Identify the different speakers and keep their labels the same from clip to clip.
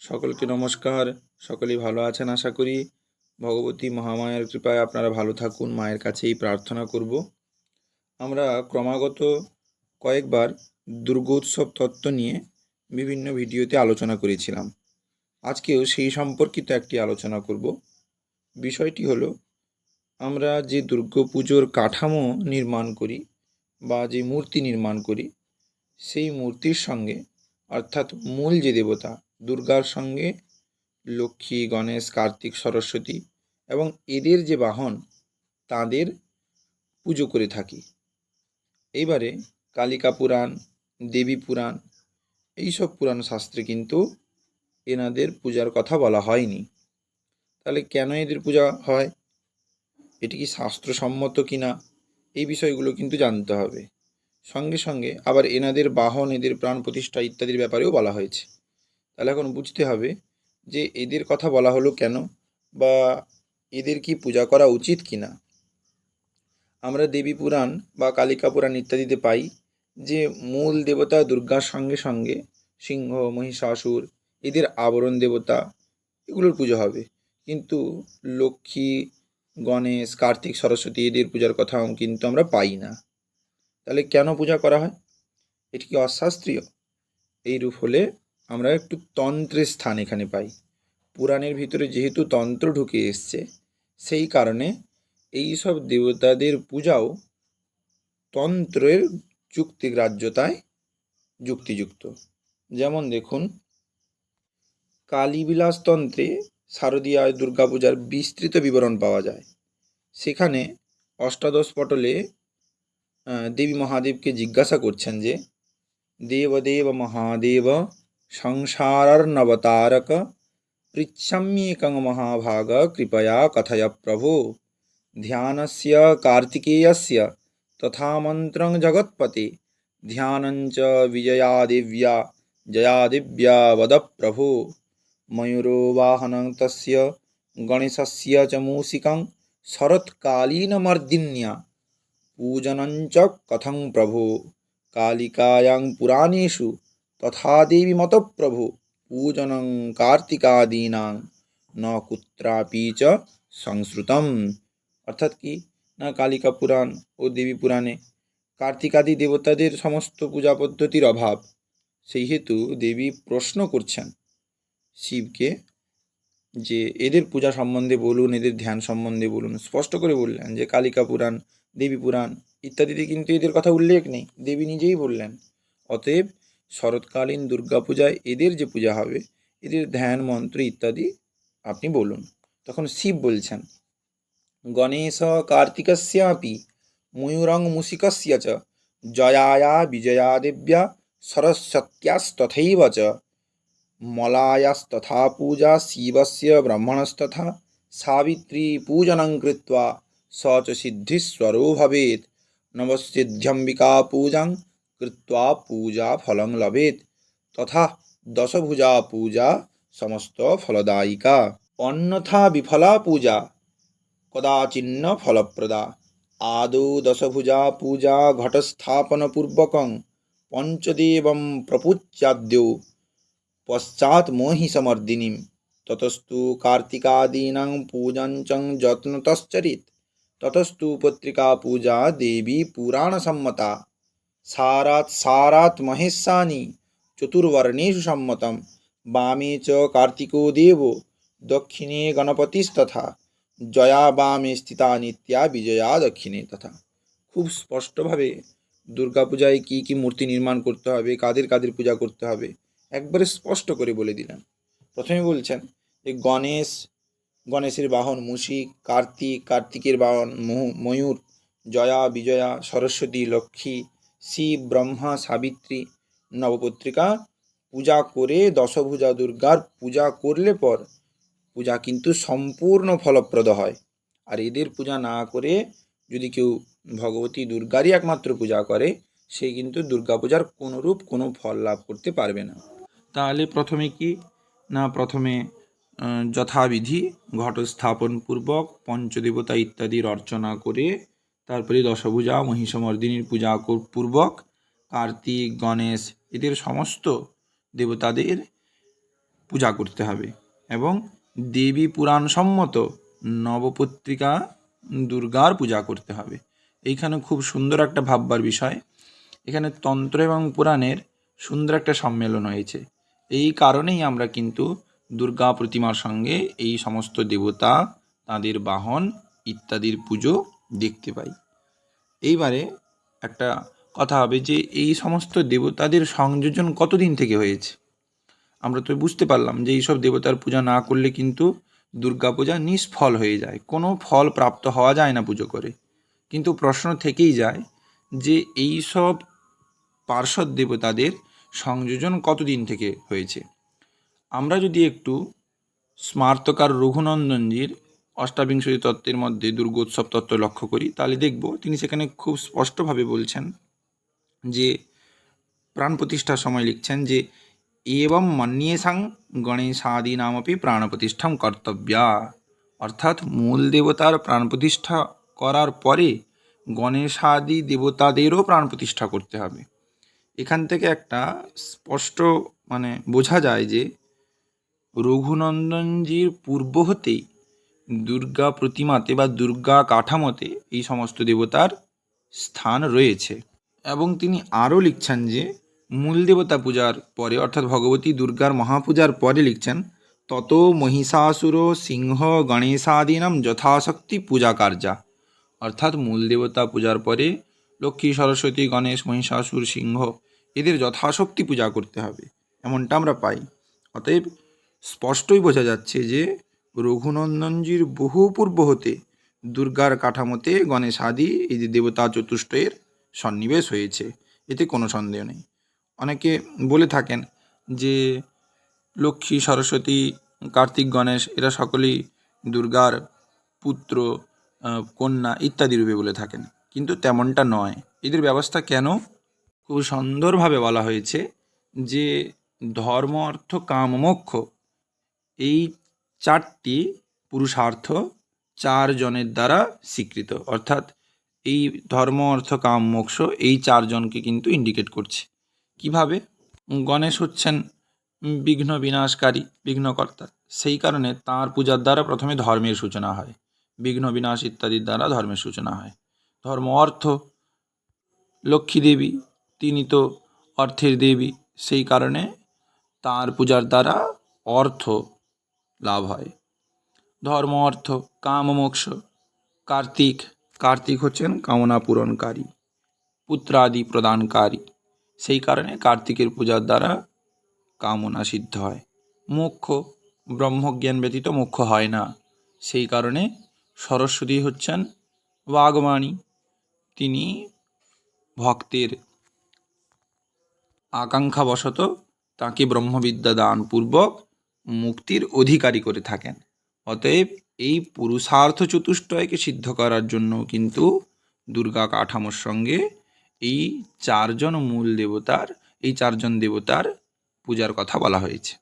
Speaker 1: সকলকে নমস্কার। সকলেই ভালো আছেন আশা করি। ভগবতী মহামায়ার কৃপায় আপনারা ভালো থাকুন, মায়ের কাছেই প্রার্থনা করব। আমরা ক্রমাগত কয়েকবার দুর্গোৎসব তত্ত্ব নিয়ে বিভিন্ন ভিডিওতে আলোচনা করেছিলাম। আজকেও সেই সম্পর্কিত একটি আলোচনা করব। বিষয়টি হলো, আমরা যে দুর্গাপুজোর কাঠামো নির্মাণ করি বা যে মূর্তি নির্মাণ করি, সেই মূর্তির সঙ্গে অর্থাৎ মূল যে দেবতা দুর্গার সঙ্গে লক্ষ্মী, গণেশ, কার্তিক, সরস্বতী এবং এদের যে বাহন, তাদের পুজো করে থাকি। এইবারে কালিকা পুরাণ, দেবী পুরাণ, এইসব পুরাণ শাস্ত্রে কিন্তু এনাদের পূজার কথা বলা হয়নি। তাহলে কেন এদের পূজা হয়? এটি কি শাস্ত্রসম্মত কি না এই বিষয়গুলো কিন্তু জানতে হবে। সঙ্গে সঙ্গে আবার এনাদের বাহন, এদের প্রাণ প্রতিষ্ঠা ইত্যাদির ব্যাপারেও বলা হয়েছে। তাহলে এখন বুঝতে হবে যে এদের কথা বলা হলো কেন বা এদের কি পূজা করা উচিত কি না আমরা দেবী পুরাণ বা কালিকা পুরাণ ইত্যাদিতে পাই যে মূল দেবতা দুর্গার সঙ্গে সঙ্গে সিংহ, মহিষাসুর, এদের আবরণ দেবতা এগুলোর পুজো হবে। কিন্তু লক্ষ্মী, গণেশ, কার্তিক, সরস্বতী এদের পূজার কথা কিন্তু আমরা পাই না। তাহলে কেন পূজা করা হয়? এটি কি অশাস্ত্রীয়? এইরূপ হলে আমরা একটু তন্ত্রের স্থান এখানে পাই। পুরাণের ভিতরে যেহেতু তন্ত্র ঢুকে এসছে, সেই কারণে এই সব দেবতাদের পূজাও তন্ত্রের যুক্তিগ্রাহ্যতায় যুক্তিযুক্ত। যেমন দেখুন কালীবিলাস তন্ত্রে শারদীয় দুর্গাপূজার বিস্তৃত বিবরণ পাওয়া যায়। সেখানে অষ্টাদশ পটলে দেবী মহাদেবকে জিজ্ঞাসা করছেন যে, দেবদেব মহাদেব সংসারার্ণবতারক পৃচ্ছাম্যেকং মহাভাগ কৃপয়া কথয় প্রভো ধ্যানস্য কার্তিকেয়স্য তথা মন্ত্রং জগৎপতে ধ্যানঞ্চ বিজয়া দিব্যা জয়া দিব্যা বদ প্রভো ময়ূরো বাহনং তস্য গণেশস্য চ মূষিকং শরৎকালীনমর্দিন্যা पूजनञ्च कथं प्रभो? कालिकायां पुराणेषु তথা দেবী মতপ্রভু। পূজনং কার্তিকাদীনা। ন কুত্রাপি চ সংশ্রুতম অর্থাৎ কি? না কালিকা পুরাণ ও দেবী পুরাণে কার্তিকাদি দেবতাদের সমস্ত পূজা পদ্ধতির অভাব। সেই হেতু দেবী প্রশ্ন করছেন শিবকে যে এদের পূজা সম্বন্ধে বলুন, এদের ধ্যান সম্বন্ধে বলুন। স্পষ্ট করে বললেন যে কালিকা পুরাণ, দেবী পুরাণ ইত্যাদিতে কিন্তু এদের কথা উল্লেখ নেই। দেবী নিজেই বললেন, অতএব শরৎকালীন দুর্গাপূজায় এদের যে পূজা হবে, এদের ধ্যান, মন্ত্র ইত্যাদি আপনি বলুন। তখন শিব বলছেন, গণেশ কার্তিকস্যাপি ময়ূরং মুসিকস্য চ, জয়ায়া বিজয়া দেব্যা সরস্বত্যাস্তথৈব চ মলায়াস্তথা পূজা শিবস্য ব্রহ্মণস্তথা সাবিত্রী পূজনং কৃত্বা স চ সিদ্ধিস্বরো নবসিদ্ধ্যম্বিকা পূজাং কৃত্वा পূজা ফলং লভেত তথা দশভুজা পূজা সমস্ত ফলদায়িকা অন্যথা বিফলা পূজা কদাচিন্ন ফলপ্রদা আদৌ দশভুজা পূজা ঘটস্থাপনপূর্বকং পঞ্চদেবম প্রপুচ্যাদ্যৌ পশ্চাৎ মোহিসমর্দিনীম ততস্তু কার্তিকাদীনাং পূজাঞ্চং যত্নতশ্চরিত ততস্তু পত্রিকা পূজা দেবী পুরাণসম্মতা সারাৎ মহেশানি চতুর্বর্ণেষু সম্মতম। বামে চ কার্তিকো দেব, দক্ষিণে গণপতিস্তথা, জয়া বামে স্থিতা নিত্যা বিজয়া দক্ষিণে তথা। খুব স্পষ্টভাবে দুর্গাপূজায় কী কী মূর্তি নির্মাণ করতে হবে, কাদের কাদের পূজা করতে হবে, একবারে স্পষ্ট করে বলে দিলেন। প্রথমে বলছেন যে গণেশ, গণেশের বাহন মুশিক কার্তিক, কার্তিকের বাহন ময়ূর, জয়া, বিজয়া, সরস্বতী, লক্ষ্মী শিব ব্রহ্মা সাবিত্রী নবপত্রিকা। পূজা করে দশভুজা দুর্গার পূজা করলে পর পূজা কিন্তু সম্পূর্ণ ফলপ্রদ হয়। আর এদের পূজা না করে যদি কেউ ভগবতী দুর্গারই একমাত্র পূজা করে, সে কিন্তু দুর্গাপূজার কোনোরূপ কোনো ফল লাভ করতে পারবে না। তাহলে প্রথমে কি? না, প্রথমে যথাবিধি ঘটস্থাপন পূর্বক পঞ্চদেবতা ইত্যাদির অর্চনা করে তারপরে দশভুজা, মহিষমর্দিনীর পূজা পূর্বক, কার্তিক, গণেশ, এদের সমস্ত দেবতাদের পূজা করতে হবে এবং দেবী পুরাণ সম্মত নবপত্রিকা দুর্গার পূজা করতে হবে। এইখানে খুব সুন্দর একটা ভাববার বিষয়। এখানে তন্ত্র এবং পুরাণের সুন্দর একটা সম্মেলন হয়েছে। এই কারণেই আমরা কিন্তু দুর্গা প্রতিমার সঙ্গে এই সমস্ত দেবতা, তাদের বাহন ইত্যাদির পুজো দেখতে পাই। এইবারে একটা কথা হবে যে, এই সমস্ত দেবতাদের সংযোজন কতদিন থেকে হয়েছে? আমরা তো বুঝতে পারলাম যে, এইসব দেবতার পূজা না করলে কিন্তু দুর্গা পূজা নিষ্ফল হয়ে যায়। কোনো ফল প্রাপ্ত হওয়া যায় না পুজো করে। কিন্তু প্রশ্ন থেকেই যায় যে এই সব পার্শ্বদ দেবতাদের সংযোজন কতদিন থেকে হয়েছে? আমরা যদি একটু স্মার্তকার রঘুনন্দনজির অষ্টাবিংশতি তত্ত্বের মধ্যে দুর্গোৎসব তত্ত্ব লক্ষ্য করি, তাহলে দেখব তিনি সেখানে খুব স্পষ্টভাবে বলছেন যে, প্রাণ প্রতিষ্ঠার সময় লিখছেন যে এবং মন্যেসাং গণেশাদি নামপি প্রাণ প্রতিষ্ঠাম কর্তব্যা। অর্থাৎ মূল দেবতার প্রাণ প্রতিষ্ঠা করার পরে গণেশাদি দেবতাদেরও প্রাণ প্রতিষ্ঠা করতে হবে। এখান থেকে একটা স্পষ্ট মানে বোঝা যায় যে, রঘুনন্দনজির পূর্ব হতেই দুর্গা প্রতিমাতে বা দুর্গা কাঠামোতে এই সমস্ত দেবতার স্থান রয়েছে। এবং তিনি আরও লিখছেন যে, মূল দেবতা পূজার পরে, অর্থাৎ ভগবতী দুর্গার মহাপূজার পরে লিখছেন, তত মহিষাসুর সিংহ গণেশাদীনাম যথাশক্তি পূজা কার্যা। অর্থাৎ মূল দেবতা পূজার পরে লক্ষ্মী, সরস্বতী, গণেশ, মহিষাসুর, সিংহ, এদের যথাশক্তি পূজা করতে হবে, এমনটা আমরা পাই। অতএব স্পষ্টই বোঝা যাচ্ছে যে রঘুনন্দনজির বহু পূর্ব হতে দুর্গার কাঠামোতে গণেশ আদি, এই যে দেবতা চতুষ্টয়ের সন্নিবেশ হয়েছে, এতে কোনো সন্দেহ নেই। অনেকে বলে থাকেন যে, লক্ষ্মী, সরস্বতী, কার্তিক, গণেশ, এরা সকলেই দুর্গার পুত্র কন্যা ইত্যাদি রূপে বলে থাকেন। কিন্তু তেমনটা নয়। এদের ব্যবস্থা কেন? খুব সুন্দরভাবে বলা হয়েছে যে, ধর্ম অর্থ কাম মোক্ষ এই চারটি পুরুষার্থ চারজনের দ্বারা স্বীকৃত। অর্থাৎ এই ধর্ম, অর্থ, কাম, মোক্ষ এই চারজনকে কিন্তু ইন্ডিকেট করছে। কীভাবে? গণেশ হচ্ছেন বিঘ্ন বিনাশকারী, বিঘ্নকর্তা। সেই কারণে তাঁর পূজার দ্বারা প্রথমে ধর্মের সূচনা হয়। বিঘ্ন, বিনাশ ইত্যাদির দ্বারা ধর্মের সূচনা হয়। ধর্ম, অর্থ, লক্ষ্মী দেবী, তিনি তো অর্থের দেবী। সেই কারণে তাঁর পূজার দ্বারা অর্থ লাভ হয়। ধর্ম, অর্থ, কাম, মোক্ষ, কার্তিক কার্তিক হচ্ছেন কামনা পূরণকারী, পুত্রাদি প্রদানকারী। সেই কারণে কার্তিকের পূজার দ্বারা কামনা সিদ্ধ হয়। মোক্ষ, ব্রহ্মজ্ঞান ব্যতীত মোক্ষ হয় না। সেই কারণে সরস্বতী হচ্ছেন বাগবাণী। তিনি ভক্তের আকাঙ্ক্ষাবশত তাকে ব্রহ্মবিদ্যা দানপূর্বক মুক্তির অধিকারী করে থাকেন। অতএব এই পুরুষার্থ চতুষ্টয়কে সিদ্ধ করার জন্য কিন্তু দুর্গা কাঠামোর সঙ্গে এই চারজন মূল দেবতার, এই চারজন দেবতার পূজার কথা বলা হয়েছে।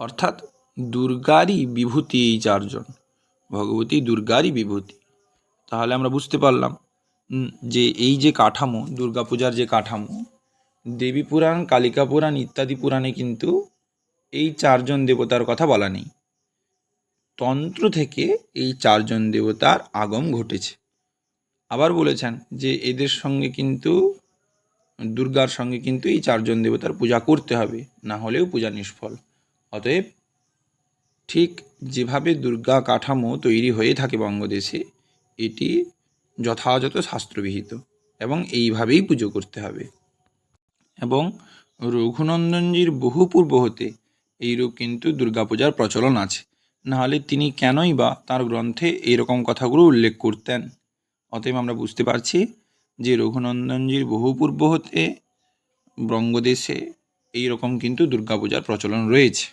Speaker 1: অর্থাৎ দুর্গারই বিভূতি এই চারজন, ভগবতী দুর্গারই বিভূতি। তাহলে আমরা বুঝতে পারলাম যে এই যে কাঠামো দুর্গাপূজার যে কাঠামো, দেবী পুরাণ, কালিকা পুরাণ ইত্যাদি পুরাণে কিন্তু এই চারজন দেবতার কথা বলা নেই। তন্ত্র থেকে এই চারজন দেবতার আগম ঘটেছে। আবার বলেছেন যে এদের সঙ্গে কিন্তু, দুর্গার সঙ্গে কিন্তু এই চারজন দেবতার পূজা করতে হবে, না হলেও পূজা নিষ্ফল। অতএব ঠিক যেভাবে দুর্গা কাঠামো তৈরি হয়ে থাকে বঙ্গদেশে, এটি যথাযথ শাস্ত্রবিহিত এবং এইভাবেই পুজো করতে হবে। এবং রঘুনন্দনজির বহু পূর্ব হতে এইরূপ কিন্তু দুর্গাপূজার প্রচলন আছে। নাহলে তিনি কেনই বা তার গ্রন্থে এরকম কথাগুলো উল্লেখ করতেন? অতএব আমরা বুঝতে পারছি যে রঘুনন্দনজির বহু পূর্ব হতে বঙ্গদেশে এই রকম কিন্তু দুর্গাপূজার প্রচলন রয়েছে।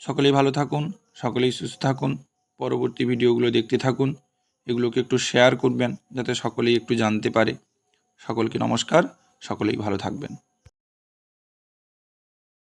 Speaker 1: সকলেই ভালো থাকুন, সকলেই সুস্থ থাকুন, পরবর্তী ভিডিওগুলো দেখতে থাকুন, এগুলোকে একটু শেয়ার করবেন যাতে সকলেই একটু জানতে পারে। সকলকে নমস্কার, সকলেই ভালো থাকবেন।